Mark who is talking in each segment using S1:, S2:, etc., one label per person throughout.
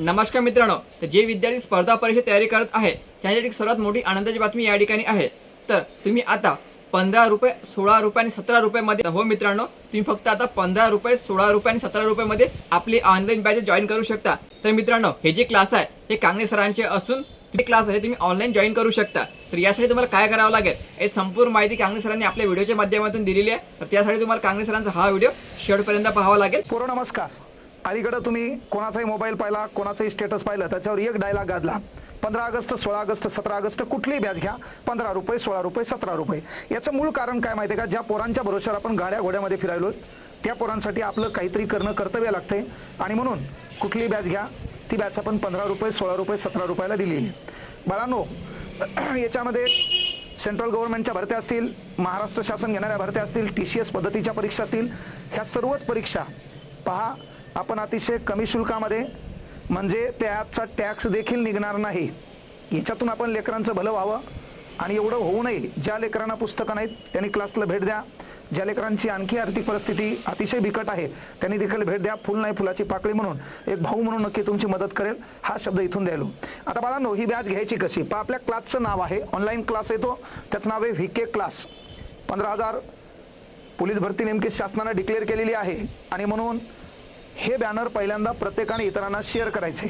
S1: नमस्कार मित्रांनो तर जे विद्यार्थी स्पर्धा परीक्षा तयारी करत आहे त्यांच्यासाठी सर्वात मोठी आनंदाची बातमी या ठिकाणी आहे. तर तुम्ही आता पंधरा रुपये सोळा रुपये आणि सतरा रुपयामध्ये हो मित्रांनो तुम्ही फक्त आता पंधरा रुपये सोळा रुपये आणि सतरा रुपयामध्ये आपली ऑनलाईन बॅच जॉईन करू शकता. तर मित्रांनो हे जे क्लास आहे हे कांगणे सरांचे असून ते क्लास आहे तुम्ही ऑनलाईन जॉईन करू शकता. तर यासाठी तुम्हाला काय करावं लागेल? हे संपूर्ण माहिती कांगणे सरांनी आपल्या व्हिडिओच्या माध्यमातून दिलेली आहे. तर त्यासाठी तुम्हाला कांगणे सरांचा हा व्हिडिओ शेवटपर्यंत पाहावा लागेल.
S2: पूर्ण नमस्कार. अलीकडं तुम्ही कोणाचाही मोबाईल पाहिला कोणाचाही स्टेटस पाहिलं त्याच्यावर एक डायलॉग गाजला. पंधरा ऑगस्ट सोळा ऑगस्ट सतरा ऑगस्ट कुठलीही बॅच घ्या. पंधरा रुपये सोळा रुपये सतरा रुपये. याचं मूळ कारण काय माहिती आहे का? ज्या पोरांच्या भरोश्यावर आपण गाड्या घोड्यामध्ये फिरायलो त्या पोरांसाठी आपलं काहीतरी करणं कर्तव्य लागते. आणि म्हणून कुठलीही बॅच घ्या ती बॅच आपण पंधरा रुपये सोळा रुपये सतरा रुपयाला दिलेली आहे. बाळांनो याच्यामध्ये सेंट्रल गव्हर्नमेंटच्या भरत्या असतील महाराष्ट्र शासन घेणाऱ्या भरत्या असतील टी सी एस पद्धतीच्या परीक्षा असतील ह्या सर्वच परीक्षा पहा आपण अतिशय कमी शुल्कामध्ये म्हणजे त्याचा टॅक्स देखील निघणार नाही. याच्यातून आपण लेकरांचं भलं व्हावं आणि एवढं होऊ नये. ज्या लेकरांना पुस्तकं नाहीत त्यांनी क्लासला भेट द्या. ज्या लेकरांची आणखी आर्थिक परिस्थिती अतिशय बिकट आहे त्यांनी देखील भेट द्या. फुल नाही फुलाची पाकळी म्हणून. एक भाऊ म्हणून नक्की तुमची मदत करेल. हा शब्द इथून द्यायलो. आता बाळांनो ही बॅच घ्यायची कशी? पण आपल्या क्लासचं नाव आहे. ऑनलाईन क्लास येतो त्याचं नाव आहे व्ही के क्लास. पंधरा हजार पोलीस भरती नेमकी शासनानं डिक्लेअर केलेली आहे. आणि म्हणून हे बॅनर पहिल्यांदा प्रत्येकाने इतरांना शेअर करायचे.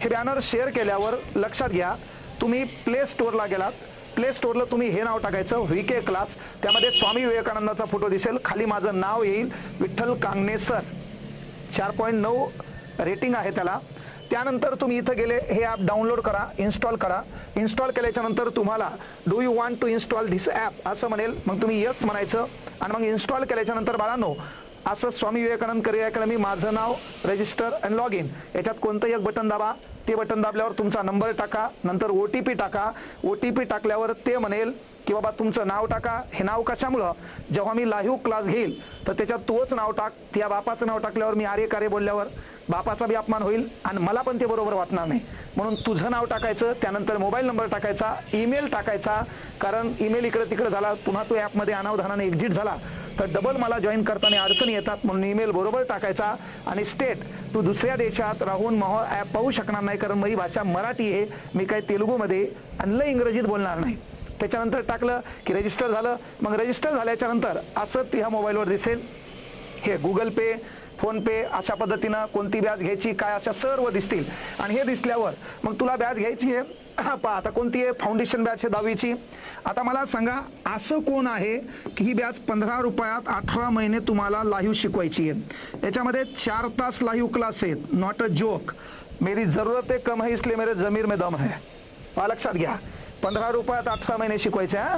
S2: हे बॅनर शेअर केल्यावर लक्षात घ्या तुम्ही प्ले स्टोअरला गेलात. प्ले स्टोअरला तुम्ही हे नाव टाकायचं व्ही के क्लास त्यामध्ये स्वामी विवेकानंदाचा फोटो दिसेल. खाली माझं नाव येईल विठ्ठल कांगणे सर चार पॉईंट नऊ रेटिंग आहे त्याला. त्यानंतर तुम्ही इथं गेले हे ॲप डाउनलोड करा इन्स्टॉल करा. इन्स्टॉल केल्याच्यानंतर तुम्हाला do you want to install this app असं म्हणेल. मग तुम्ही यस म्हणायचं. आणि मग इन्स्टॉल केल्याच्यानंतर बाळांनो असं स्वामी विवेकानंद करिअर अकॅडमी माझं नाव रजिस्टर अँड लॉग इन याच्यात कोणतंही एक बटन दाबा ते बटन दाबल्यावर तुमचा नंबर टाका नंतर ओ टी पी टाका. ओ टी पी टाकल्यावर ते म्हणेल की बाबा तुमचं नाव टाका. हे नाव कशामुळं? जेव्हा मी लाईव्ह क्लास घेईल तर त्याच्यात तूच नाव टाक. त्या बापाचं नाव टाकल्यावर मी आर्य कार्य बोलल्यावर बापाचा बी अपमान होईल आणि मला पण ते बरोबर वाटणार नाही. म्हणून तुझं नाव टाकायचं त्यानंतर मोबाईल नंबर टाकायचा ईमेल टाकायचा. कारण ईमेल इकडे तिकडे झाला. पुन्हा तो ॲपमध्ये अनावधानाने एक्झिट झाला. तर डबल मला जॉईन करताना अडचणी येतात म्हणून ईमेल बरोबर टाकायचा. आणि स्टेट तू दुसऱ्या देशात राहून महो ॲप पाहू शकणार नाही कारण माझी भाषा मराठी आहे. मी काही तेलुगूमध्ये आणि इंग्रजीत बोलणार नाही. त्याच्यानंतर टाकलं की रजिस्टर झालं. मग रजिस्टर झाल्याच्यानंतर असं ह्या मोबाईलवर दिसेल. हे गुगल पे फोनपे अशा पद्धतीनं कोणती व्याज घ्यायची काय अशा सर्व दिसतील. आणि हे दिसल्यावर मग तुला व्याज घ्यायची आहे. पहा आता कोणती आहे? फाउंडेशन बॅच आहे दहावीची. आता मला सांगा असं कोण आहे की ही बॅच पंधरा रुपयात अठरा महिने तुम्हाला लाईव्ह शिकवायची आहे? याच्यामध्ये चार तास लाईव्ह क्लास आहेत नॉट अ जोक मेरी जरूरत आहे कम है इसलिए मेरे जमीर में दम है. लक्षात घ्या. पंधरा रुपयात अठरा महिने शिकवायचे हा?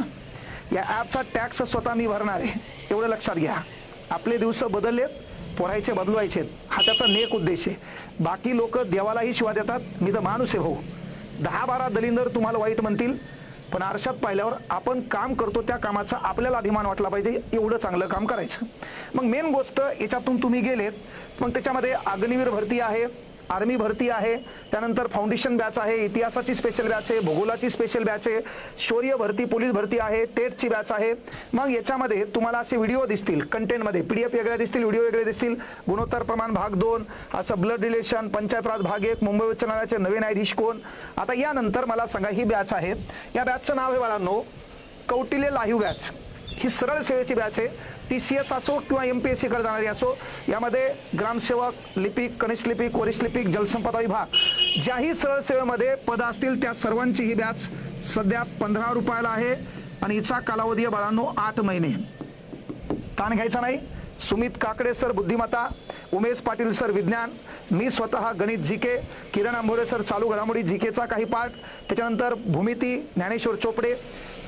S2: या ॲपचा टॅक्स स्वतः मी भरणार आहे. एवढं लक्षात घ्या. आपले दिवस बदललेत पोरायचे बदलवायचे हा त्याचा नेक उद्देश आहे. बाकी लोक देवालाही शिवा देतात. मी तर माणूस आहे हो. दहा बारा दलिंदर तुम्हाला वाईट म्हणतील. पण आरशात पाहिल्यावर आपण काम करतो त्या कामाचा आपल्याला अभिमान वाटला पाहिजे एवढं चांगलं काम करायचं. मग मेन गोष्ट याच्यातून तुम्ही गेलेत मग त्याच्यामध्ये अग्निवीर भरती आहे आर्मी भरती आहे. त्यानंतर फाउंडेशन बॅच आहे इतिहासाची स्पेशल बॅच आहे भूगोलाची स्पेशल बॅच आहे शौर्य भरती पोलीस भरती आहे टेटची बॅच आहे. मग याच्यामध्ये तुम्हाला असे व्हिडिओ दिसतील कंटेंटमध्ये पी डी एफ वेगळ्या दिसतील व्हिडिओ वेगळे दिसतील. गुणोत्तर प्रमाण भाग दोन असं ब्लड रिलेशन पंचायत राज भाग एक मुंबई उच्च न्यायालयाचे नवे न्यायाधीश कोण? आता यानंतर मला सांगा ही बॅच आहे. या बॅचचं नाव आहे बाळांनो कौटिल्य लाईव्ह बॅच. ही सरळ सेवेची बॅच आहे. टी सी एस असो किंवा एम पी एस सीकडे जाणारी असो यामध्ये ग्रामसेवक लिपिक कनिष्ठ लिपिक वरिष्ठ लिपिक जलसंपदा विभाग ज्याही सरळ सेवेमध्ये पद असतील त्या सर्वांची ही बॅच सध्या पंधरा रुपयाला आहे आणि हिचा कालावधी आहे बाळांनो आठ महिने. ताण घ्यायचा नाही. सुमित काकडे सर बुद्धिमत्ता. उमेश पाटील सर विज्ञान. मी स्वतः गणित जी के. किरण आंबोरे सर चालू घडामोडी जी केचा काही पाठ त्याच्यानंतर भूमिती ज्ञानेश्वर चोपडे.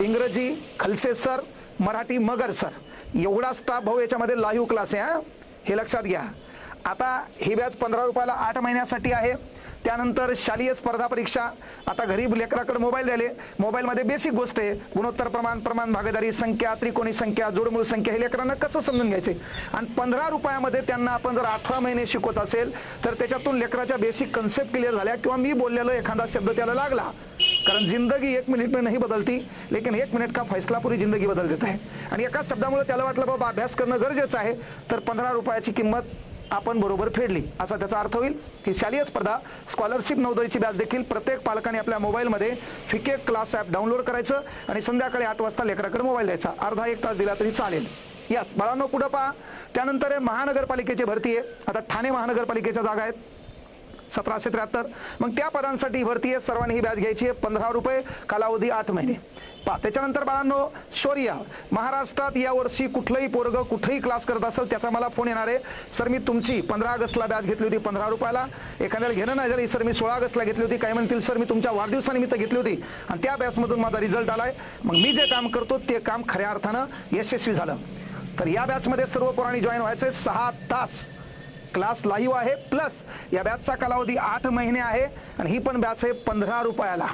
S2: इंग्रजी खलसे सर मराठी मगर सर. एवढा स्टाफ भाऊ याच्यामध्ये लाईव्ह क्लास आहे हा. हे लक्षात घ्या. आता ही बॅच पंधरा रुपयाला आठ महिन्यासाठी आहे. त्यानंतर शालेय स्पर्धा परीक्षा. आता गरीब लेकराकडे मोबाईल द्याले मोबाईलमध्ये बेसिक गोष्ट आहे. गुणोत्तर प्रमाण प्रमाण भागीदारी संख्या त्रिकोणी संख्या जोडमूळ संख्या हे लेकरांना कसं समजून घ्यायचे? आणि पंधरा रुपयामध्ये त्यांना आपण जर अठरा महिने शिकवत असेल तर त्याच्यातून लेकराच्या बेसिक कन्सेप्ट क्लिअर झाल्या किंवा मी बोललेलो एखादा शब्द त्याला लागला. कारण जिंदगी एक मिनिट में नहीं बदलती. लेकिन एक मिनिट का फैसला पूरी जिंदगी बदल देत आहे. आणि एका शब्दामुळे त्याला वाटलं बाबा अभ्यास करणं गरजेचं आहे. तर पंधरा रुपयाची किंमत आपण बरोबर फेडली असा त्याचा अर्थ होईल. ही शालेय स्पर्धा स्कॉलरशिप नवोदयची बॅच देखील प्रत्येक पालकाने आपल्या मोबाईलमध्ये फिके क्लास ॲप डाउनलोड करायचं आणि संध्याकाळी आठ वाजता लेकराकडे मोबाईल द्यायचा. अर्धा एक तास दिला तरी चालेल. यस बाळांनो पुढं पहा. त्यानंतर महानगरपालिकेची भरती आहे. आता ठाणे महानगरपालिकेच्या जागा आहेत. सतराशे त्र्याहत्तर. मग त्या पदांसाठी भरती आहे सर्वांनी ही बॅच घ्यायची आहे पंधरा रुपये कालावधी आठ महिने. पा त्याच्यानंतर बाळांनो शौर्य. महाराष्ट्रात यावर्षी कुठलंही पोरग कुठेही क्लास करत असेल त्याचा मला फोन येणार आहे. सर मी तुमची पंधरा ऑगस्टला बॅच घेतली होती पंधरा रुपयाला. एखाद्याला घेणं नाही झाली सर मी सोळा ऑगस्टला घेतली होती. काही म्हणतील सर मी तुमच्या वाढदिवसानिमित्त घेतली होती. आणि त्या बॅचमधून माझा रिझल्ट आलाय. मग मी जे काम करतो ते काम खऱ्या अर्थानं यशस्वी झालं. तर या बॅचमध्ये सर्व पोरांनी जॉईन व्हायचे सहा तास क्लास लाईव्ह आहे. प्लस या बॅचचा कालावधी आठ महिने आहे आणि ही पण बॅच आहे पंधरा रुपयाला.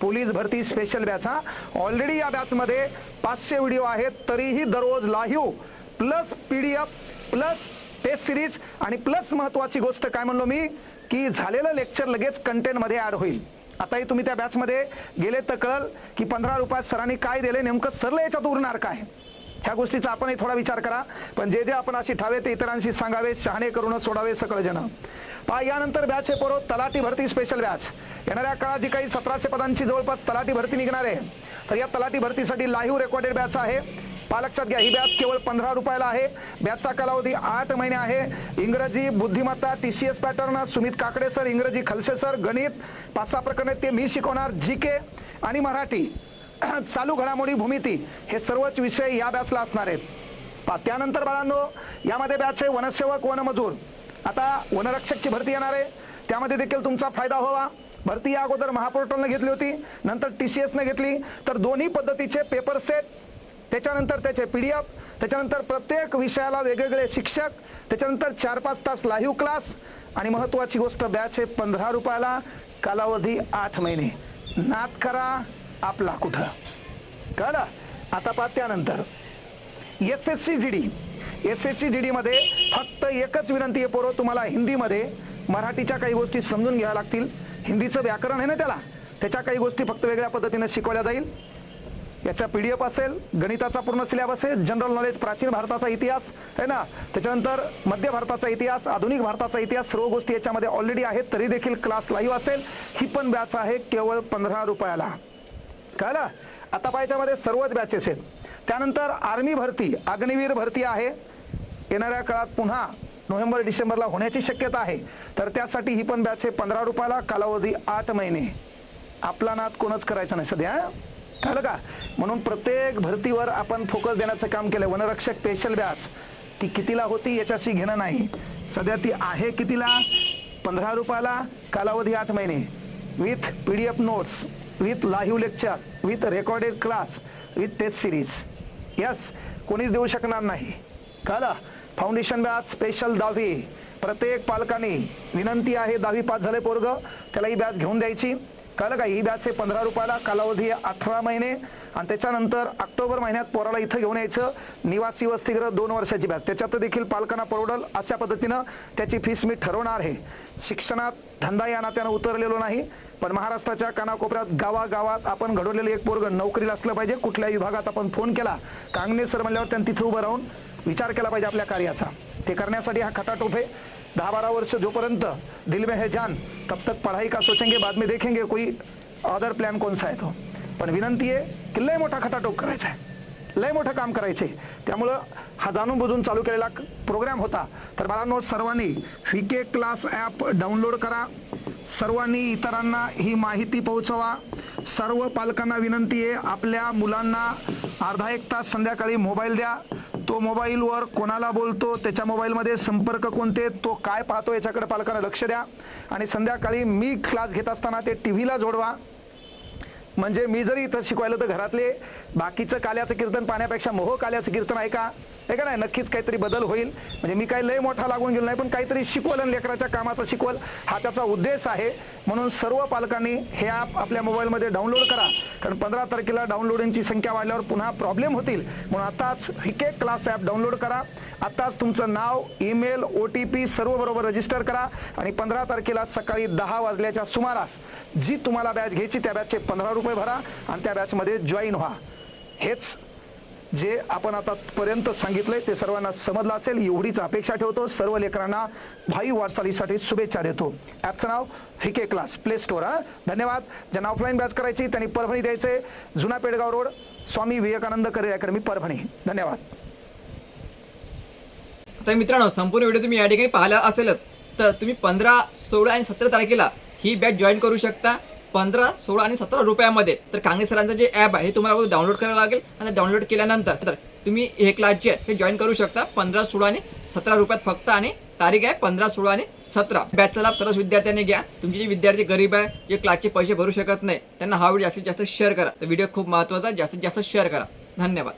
S2: पोलीस भरती स्पेशल बॅच हा. ऑलरेडी या बॅचमध्ये पाचशे व्हिडिओ आहेत तरीही दररोज live plus P D F plus test series आणि प्लस महत्वाची गोष्ट काय म्हणलो मी की झालेलं लेक्चर लगेच कंटेंटमध्ये ॲड होईल. आताही तुम्ही त्या बॅचमध्ये गेले तर कळल की पंधरा रुपयात सरांनी काय दिले नेमकं सरलं याच्यात उरणार काय? ह्या गोष्टीचा आपणही थोडा विचार करा. पण जे जे आपण अशी ठावे ते इतरांशी सांगावे शहाणे करून सोडावे सकळ पहा यानंतर बॅच आहे पोरो तलाठी भरती स्पेशल बॅच येणाऱ्या काळात जी काही सतराशे पदांची जवळपास तलाठी भरती निघणार आहे तर या तलाठी भरतीसाठी लाईव्ह रेकॉर्डेड बॅच आहे. पहा लक्षात घ्या ही बॅच केवळ पंधरा रुपयाला आहे. बॅचचा कालावधी आठ महिने आहे. इंग्रजी बुद्धिमत्ता T C S pattern Sumit Kakade sir इंग्रजी खलसे सर गणित पाच सहा प्रकरणे ते मी शिकवणार. जी के आणि मराठी. चालू घडामोडी भूमिती हे सर्वच विषय या बॅचला असणार आहेत. त्यानंतर बाळांनो यामध्ये बॅच आहे वनसेवक वनमजूर. आता वनरक्षकची भरती येणार आहे. त्यामध्ये देखील तुमचा फायदा व्हावा. भरती या अगोदर महापोर्टलनं घेतली होती नंतर टी सी एसनं घेतली. तर दोन्ही पद्धतीचे पेपर सेट त्याच्यानंतर त्याचे पी डी एफ त्याच्यानंतर प्रत्येक विषयाला वेगवेगळे शिक्षक त्याच्यानंतर चार पाच तास लाईव्ह क्लास आणि महत्त्वाची गोष्ट बॅच आहे पंधरा रुपयाला. कालावधी आठ महिने. नाद करा. आपला कुठं? कळलं? आता पहा त्यानंतर. S S C G D S S C G डीमध्ये फक्त एकच विनंती आहे पोरो तुम्हाला हिंदीमध्ये मराठीच्या काही गोष्टी समजून घ्याव्या लागतील. हिंदीचं व्याकरण आहे ना त्याला? त्याच्या काही गोष्टी फक्त वेगळ्या पद्धतीने शिकवल्या जाईल. याचा पी डी एफ असेल गणिताचा पूर्ण सिलेबस आहे जनरल नॉलेज प्राचीन भारताचा इतिहास आहे ना? त्याच्यानंतर मध्य भारताचा इतिहास आधुनिक भारताचा इतिहास सर्व गोष्टी याच्यामध्ये ऑलरेडी आहेत तरी देखील क्लास लाईव्ह असेल. ही पण बॅच आहे केवळ पंधरा रुपयाला. कळलं? आता पाहायच्यामध्ये सर्वच बॅचेस आहेत. त्यानंतर आर्मी भरती अग्निवीर भरती आहे. येणाऱ्या काळात पुन्हा नोव्हेंबर डिसेंबरला होण्याची शक्यता आहे. तर त्यासाठी ही पण बॅच आहे पंधरा रुपयाला कालावधी आठ महिने. आपला नाद कोणच करायचा नाही सध्या कळलं का? म्हणून प्रत्येक भरतीवर आपण फोकस देण्याचं काम केलं. वनरक्षक स्पेशल बॅच ती कितीला होती याच्याशी घेणं नाही. सध्या ती आहे कितीला? पंधरा रुपयाला कालावधी आठ महिने. With P D F notes with live lecture with recorded class with test series yes कोणीच देऊ शकणार नाही. कळलं? फाउंडेशन बॅच स्पेशल दहावी प्रत्येक पालकांनी विनंती आहे दहावी पास झाले पोरग त्याला ही बॅच घेऊन द्यायची. कळलं का ही बॅच आहे पंधरा रुपयाला कालावधी अठरा महिने. आणि त्याच्यानंतर ऑक्टोबर महिन्यात पोराला इथं घेऊन यायचं. निवासी वसतिगृह दोन वर्षाची बॅच. त्याच्यात देखील पालकांना परवडल अशा पद्धतीनं त्याची फीस मी ठरवणार आहे. शिक्षणात धंदा या नात्यानं उतरलेलो नाही पण महाराष्ट्राच्या कानाकोपऱ्यात गावागावात आपण घडवलेलं एक पोरग नोकरीला असलं पाहिजे. कुठल्याही विभागात आपण फोन केला कांगणे सर म्हणल्यावर त्यांनी तिथे उभं राहून विचार केला पाहिजे आपल्या कार्याचा. ते करण्यासाठी हा खटाटोप आहे. दहा बारा वर्ष जोपर्यंत दिल में है जान तब तक पढ़ाई का सोचेंगे बाद में देखेंगे कोई अदर प्लॅन कोणसा आहे तो। पण विनंती आहे की लय मोठा खटाटोप करायचा आहे लय मोठं काम करायचे त्यामुळं हा जाणून बुजून चालू केलेला प्रोग्राम होता. तर बाळांनो सर्वांनी फिके क्लास ॲप डाउनलोड करा. सर्वांनी इतरांना ही माहिती पोहोचवा. सर्व पालकांना विनंती आहे आपल्या मुलांना अर्धा एक तास संध्याकाळी मोबाईल द्या. तो मोबाईलवर कोणाला बोलतो त्याच्या मोबाईलमध्ये संपर्क कोणते तो काय पाहतो याच्याकडे पालकांना लक्ष द्या. आणि संध्याकाळी मी क्लास घेत असताना ते टी व्हीला जोडवा. म्हणजे मी जरी इथं शिकवायला तर घरातले बाकीचं काल्याचं कीर्तन पाहण्यापेक्षा मोह काल्याचं कीर्तन ऐका. हे का नाही? नक्कीच काहीतरी बदल होईल. म्हणजे मी काही लय मोठा लागून गेलो नाही पण काहीतरी शिकवल आणि लेकराच्या कामाचं शिकवल. हा त्याचा उद्देश आहे. म्हणून सर्व पालकांनी हे ॲप आपल्या मोबाईलमध्ये डाउनलोड करा. कारण पंधरा तारखेला डाउनलोडिंगची संख्या वाढल्यावर पुन्हा प्रॉब्लेम होतील. म्हणून आताच एक क्लास ॲप डाउनलोड करा. आत्ताच तुमचं नाव ईमेल ओ टी पी सर्व बरोबर रजिस्टर करा. आणि पंधरा तारखेला सकाळी दहा वाजल्याच्या सुमारास जी तुम्हाला बॅच घ्यायची त्या बॅचचे पंधरा रुपये भरा आणि त्या बॅचमध्ये जॉईन व्हा. हेच जे आपण आतापर्यंत सांगितलंय ते सर्वांना समजलं असेल. एवढीच अपेक्षा ठेवतो. सर्व लेकरांना भाई वाटचालीसाठी शुभेच्छा देतो. ॲपचं नाव हिके क्लास प्ले स्टोअर हा? धन्यवाद. ज्यांना ऑफलाईन बॅच करायची त्यांनी परभणी द्यायचे. जुना Pedgaon road Swami Vivekanand career academy Parbhani. धन्यवाद.
S1: तर मित्रांनो संपूर्ण व्हिडिओ तुम्ही या ठिकाणी पाहिला असेलच. तर तुम्ही पंधरा सोळा आणि सतरा तारखेला ही बॅच जॉईन करू शकता. पंधरा सोळा आणि सतरा रुपयामध्ये. तर कांगणे सरांचं जे ॲप आहे हे तुम्हाला डाउनलोड करावं लागेल आणि डाउनलोड केल्यानंतर तर तुम्ही हे क्लास जे आहे हे जॉईन करू शकता. पंधरा सोळा आणि सतरा रुपयात फक्त आणि तारीख आहे पंधरा सोळा आणि सतरा. बॅचचा लाभ सर्वच विद्यार्थ्यांनी घ्या. तुमचे जे विद्यार्थी गरीब आहे जे क्लासचे पैसे भरू शकत नाही त्यांना हा व्हिडिओ जास्तीत जास्त शेअर करा. तर व्हिडिओ खूप महत्त्वाचा आहे. जास्तीत जास्त शेअर करा. धन्यवाद.